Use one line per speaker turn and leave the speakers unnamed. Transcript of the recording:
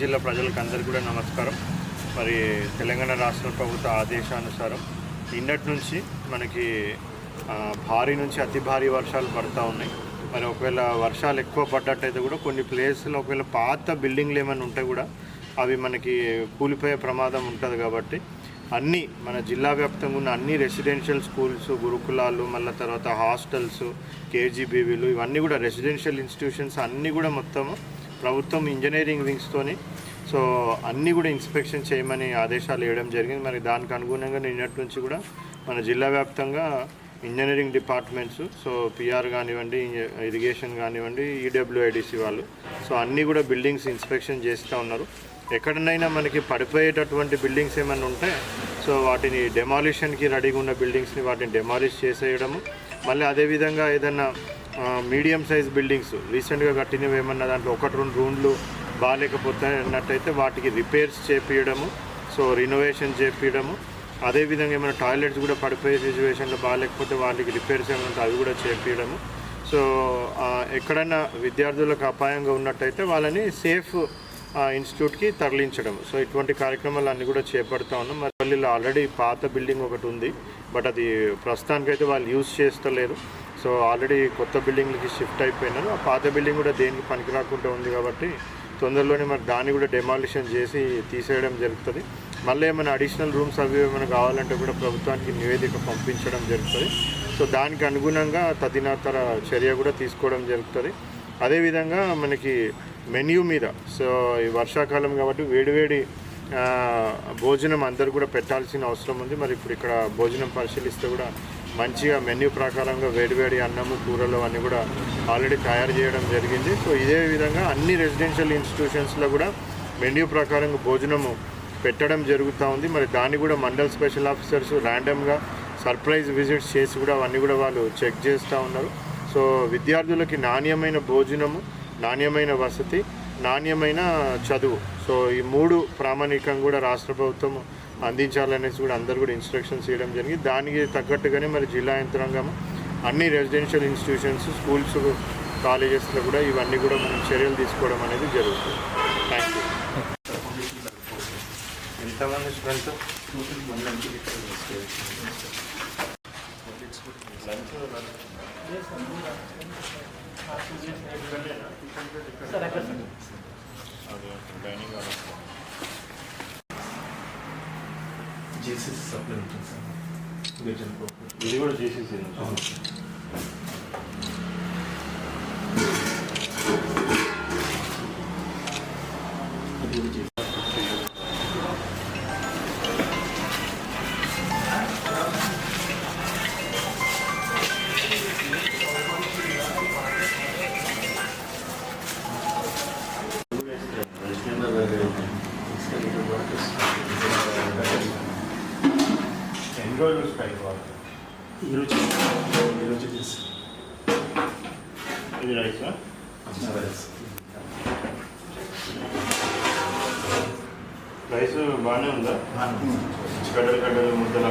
జిల్లా ప్రజలకు అందరికీ కూడా నమస్కారం. మరి తెలంగాణ రాష్ట్ర ప్రభుత్వ ఆదేశానుసారం నిన్నటి నుంచి మనకి భారీ నుంచి అతి భారీ వర్షాలు పడతా ఉన్నాయి. మరి ఒకవేళ వర్షాలు ఎక్కువ పడ్డట్టయితే కూడా కొన్ని ప్లేస్లో ఒకవేళ పాత బిల్డింగ్లు ఏమైనా ఉంటే కూడా అవి మనకి కూలిపోయే ప్రమాదం ఉంటుంది కాబట్టి అన్నీ మన జిల్లా వ్యాప్తంగా ఉన్న అన్ని రెసిడెన్షియల్ స్కూల్స్ గురుకులాలు మళ్ళీ తర్వాత హాస్టల్స్ కేజీబీవీలు ఇవన్నీ కూడా రెసిడెన్షియల్ ఇన్స్టిట్యూషన్స్ అన్నీ కూడా మొత్తము ప్రభుత్వం ఇంజనీరింగ్ వింగ్స్తోని సో అన్నీ కూడా ఇన్స్పెక్షన్ చేయమని ఆదేశాలు ఇవ్వడం జరిగింది. మరి దానికి అనుగుణంగా నిన్నటి నుంచి కూడా మన జిల్లా వ్యాప్తంగా ఇంజనీరింగ్ డిపార్ట్మెంట్స్ సో పిఆర్ కానివ్వండి ఇంజ- ఇరిగేషన్ కానివ్వండి ఈడబ్ల్యూఐడిసి వాళ్ళు సో అన్నీ కూడా బిల్డింగ్స్ ఇన్స్పెక్షన్ చేస్తూ ఉన్నారు. ఎక్కడనైనా మనకి పడిపోయేటటువంటి బిల్డింగ్స్ ఏమైనా ఉంటే సో వాటిని డెమాలిషన్కి రెడీగా ఉన్న బిల్డింగ్స్ని వాటిని డెమాలిష్ చేసేయడము. మళ్ళీ అదేవిధంగా ఏదైనా మీడియం సైజ్ బిల్డింగ్స్. రీసెంట్గా కట్టినవి ఏమన్నా దాంట్లో ఒకటి రెండు రూమ్లు బాగాలేకపోతే అన్నట్టయితే వాటికి రిపేర్స్ చేపించడము సో రినోవేషన్ చేపించడము అదేవిధంగా ఏమైనా టాయిలెట్స్ కూడా పడిపోయే సిచ్యువేషన్లో బాగాలేకపోతే వాళ్ళకి రిపేర్స్ ఏమైనా ఉంటే అవి కూడా చేపించడము సో ఎక్కడైనా విద్యార్థులకు అపాయంగా ఉన్నట్టయితే వాళ్ళని సేఫ్ ఇన్స్టిట్యూట్కి తరలించడం సో ఇటువంటి కార్యక్రమాలు అన్నీ కూడా చేపడతా ఉన్నాం. మరి పల్లిలో ఆల్రెడీ పాత బిల్డింగ్ ఒకటి ఉంది. బట్ అది ప్రస్తుతానికైతే వాళ్ళు యూజ్ చేస్తలేరు. సో ఆల్రెడీ కొత్త బిల్డింగ్లకి షిఫ్ట్ అయిపోయినారు. ఆ పాత బిల్డింగ్ కూడా దేనికి పనికి రాకుండా ఉంది కాబట్టి తొందరలోనే మరి దాన్ని కూడా డెమాలిషన్ చేసి తీసేయడం జరుగుతుంది. మళ్ళీ ఏమైనా అడిషనల్ రూమ్స్ అవి ఏమైనా కావాలంటే కూడా ప్రభుత్వానికి నివేదిక పంపించడం జరుగుతుంది. సో దానికి అనుగుణంగా తదితర చర్య కూడా తీసుకోవడం జరుగుతుంది. అదేవిధంగా మనకి మెన్యూ మీద సో ఈ వర్షాకాలం కాబట్టి వేడివేడి భోజనం అందరు కూడా పెట్టాల్సిన అవసరం ఉంది. మరి ఇప్పుడు ఇక్కడ భోజనం పరిశీలిస్తే కూడా మంచిగా మెన్యూ ప్రకారంగా వేడివేడి అన్నము కూరలు అన్నీ కూడా ఆల్రెడీ తయారు చేయడం జరిగింది. సో ఇదే విధంగా అన్ని రెసిడెన్షియల్ ఇన్స్టిట్యూషన్స్లో కూడా మెన్యూ ప్రకారంగా భోజనము పెట్టడం జరుగుతూ ఉంది. మరి దాన్ని కూడా మండల్ స్పెషల్ ఆఫీసర్స్ ర్యాండమ్గా సర్ప్రైజ్ విజిట్స్ చేసి కూడా అవన్నీ కూడా వాళ్ళు చెక్ చేస్తూ ఉన్నారు. సో విద్యార్థులకి నాణ్యమైన భోజనము నాణ్యమైన వసతి నాణ్యమైన చదువు. సో ఈ మూడు ప్రామాణికంగా కూడా రాష్ట్ర ప్రభుత్వం అందించాలనేసి కూడా అందరు కూడా ఇన్స్ట్రక్షన్స్ ఇవ్వడం జరిగింది. దానికి తగ్గట్టుగానే మరి జిల్లా యంత్రాంగం అన్ని రెసిడెన్షియల్ ఇన్స్టిట్యూషన్స్ స్కూల్స్ కాలేజెస్లో కూడా ఇవన్నీ కూడా మనం చర్యలు తీసుకోవడం అనేది జరుగుతుంది. థ్యాంక్ యూ ఎంతమంది స్ట్రెంత్
జీసీసీ సప్లై ఉంటుంది సార్.
ఇది కూడా చేసేసి రోజులు స్ట్రైక్ వాళ్ళు
ఈరోజు ఈరోజు చేసి
ఇది రైసా? రైస్. బాగానే ఉందా? గడ్డలు గడ్డలు ముద్దలు